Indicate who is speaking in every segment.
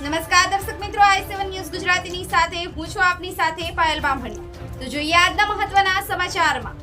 Speaker 1: નમસ્કાર દર્શક મિત્રો, આઈ સેવન ન્યૂઝ ગુજરાતીની સાથે, હું છું આપની સાથે પાયલ બામણી. તો જોઈએ આજના મહત્વના સમાચારમાં.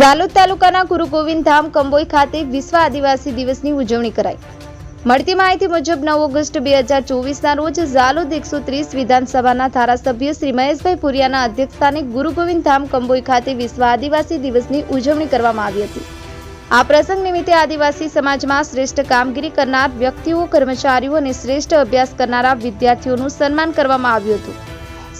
Speaker 2: ઝાલોદ તાલુકાના ગુરુ ગોવિંદ ધામ કંબોઈ ખાતે વિશ્વ આદિવાસી દિવસની ઉજવણી કરાઈ. મળતી માહિતી મુજબ નવ ઓગસ્ટ બે હજાર ચોવીસના રોજ ઝાલોદ એકસો ત્રીસ વિધાનસભાના ધારાસભ્ય શ્રી મહેશભાઈ પુરિયાના અધ્યક્ષસ્થાને ગુરુ ગોવિંદ ધામ કંબોઈ ખાતે વિશ્વ આદિવાસી દિવસની ઉજવણી કરવામાં આવી હતી. આ પ્રસંગ નિમિત્તે આદિવાસી સમાજમાં શ્રેષ્ઠ કામગીરી કરનાર વ્યક્તિઓ, કર્મચારીઓ અને શ્રેષ્ઠ અભ્યાસ કરનારા વિદ્યાર્થીઓનું સન્માન કરવામાં આવ્યું હતું.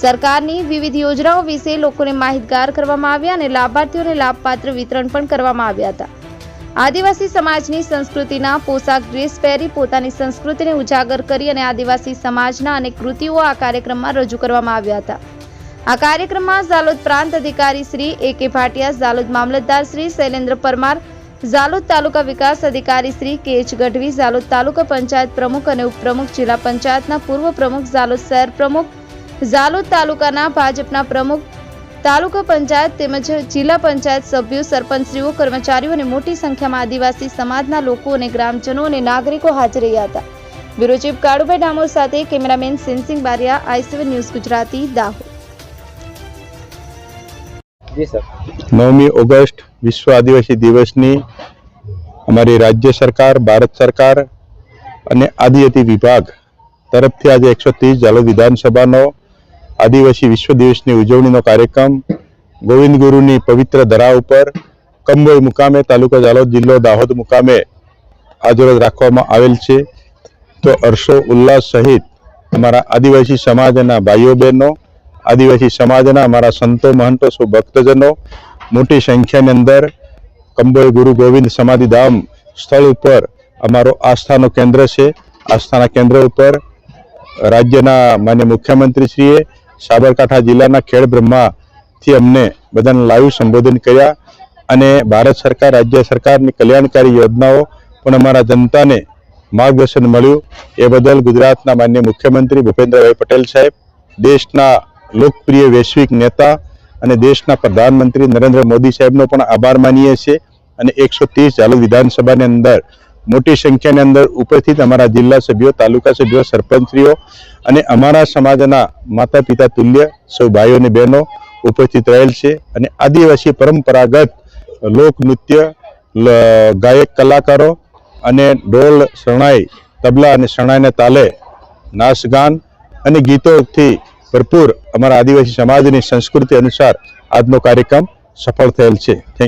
Speaker 2: સરકારની વિવિધ યોજનાઓ વિશે લોકોને માહિતગાર કરવામાં આવ્યા અને લાભાર્થીઓને લાભપાત્ર વિતરણ પણ કરવામાં આવ્યા હતા. આદિવાસી સમાજની સંસ્કૃતિના પોશાક ડ્રેસ પહેરી પોતાની સંસ્કૃતિને ઉજાગર કરી અને આદિવાસી સમાજના અનેક કૃતિઓ આ કાર્યક્રમમાં રજૂ કરવામાં આવ્યા હતા. આ કાર્યક્રમમાં ઝાલોદ પ્રાંત અધિકારી શ્રી એ કે ભાટિયા, ઝાલોદ મામલતદાર શ્રી શૈલેન્દ્ર પરમાર, ઝાલોદ તાલુકા વિકાસ અધિકારી શ્રી કે એચ ગઢવી, ઝાલોદ તાલુકા પંચાયત પ્રમુખ અને ઉપપ્રમુખ, જિલ્લા પંચાયતના પૂર્વ પ્રમુખ, ઝાલોદ શહેર પ્રમુખ, ઝાલોદ તાલુકાના ભાજપના પ્રમુખ તાલુકા પંચાયત તેમજ જિલ્લા પંચાયત સભ્યો સરપંચશ્રીઓ કર્મચારીઓ અને મોટી સંખ્યામાં આદિવાસી સમાજના લોકો અને ગ્રામજનો અને નાગરિકો હાજર રહ્યા હતા. બ્યુરો ચીફ કાળુભાઈ ડામોર સાથે cameraman Sinhsinh Bariya I C one news Gujarati Dahod.
Speaker 3: Sir.
Speaker 4: નવમી ઓગસ્ટ વિશ્વ આદિવાસી દિવસની અમારી રાજ્ય સરકાર ભારત સરકાર અને આદિજાતિ વિભાગ તરફથી આજે એકસો ત્રીસ જાલોદ વિધાનસભાનો આદિવાસી વિશ્વ દિવસની ઉજવણીનો કાર્યક્રમ ગોવિંદ ગુરુની પવિત્ર ધરા ઉપર કંબોઈ મુકામે તાલુકા જાલોદ જિલ્લો દાહોદ મુકામે આજરોજ રાખવામાં આવેલ છે. તો હર્ષો ઉલ્લાસ સહિત અમારા આદિવાસી સમાજના ભાઈઓ બહેનો, આદિવાસી સમાજના અમારા સંતો, મહંતો, સૌ ભક્તજનો, મોટી સંખ્યાની અંદર કંબોઈ ગુરુ ગોવિંદ સમાધિધામ સ્થળ ઉપર અમારો આસ્થાનો કેન્દ્ર છે. આસ્થાના કેન્દ્ર ઉપર રાજ્યના માન્ય મુખ્યમંત્રીશ્રીએ સાબરકાંઠા જિલ્લાના ખેડ બ્રહ્માથી અમને બધાને લાઈવ સંબોધન કર્યા અને ભારત સરકાર, રાજ્ય સરકારની કલ્યાણકારી યોજનાઓ પણ અમારા જનતાને માર્ગદર્શન મળ્યું. એ બદલ ગુજરાતના માન્ય મુખ્યમંત્રી ભૂપેન્દ્રભાઈ પટેલ સાહેબ, દેશના લોકપ્રિય વૈશ્વિક નેતા અને દેશના પ્રધાનમંત્રી નરેન્દ્ર મોદી સાહેબનો પણ આભાર માનીએ છીએ અને એકસો ત્રીસ ચાલુ વિધાનસભાની અંદર મોટી સંખ્યાની અંદર ઉપરથી અમારા જિલ્લા સભ્યો, તાલુકા સભ્યો સરપંચશ્રીઓ અને અમારા સમાજના માતા પિતા તુલ્ય, સૌ ભાઈઓ અને બહેનો ઉપસ્થિત રહેલ છે અને આદિવાસી પરંપરાગત લોકનૃત્ય ગાયક કલાકારો અને ઢોલ, શરણાઈ, તબલા અને શરણાઈના તાલે નાચગાન અને ગીતોથી ભરપૂર અમારા આદિવાસી સમાજની સંસ્કૃતિ અનુસાર આજનો કાર્યક્રમ સફળ થયેલ છે.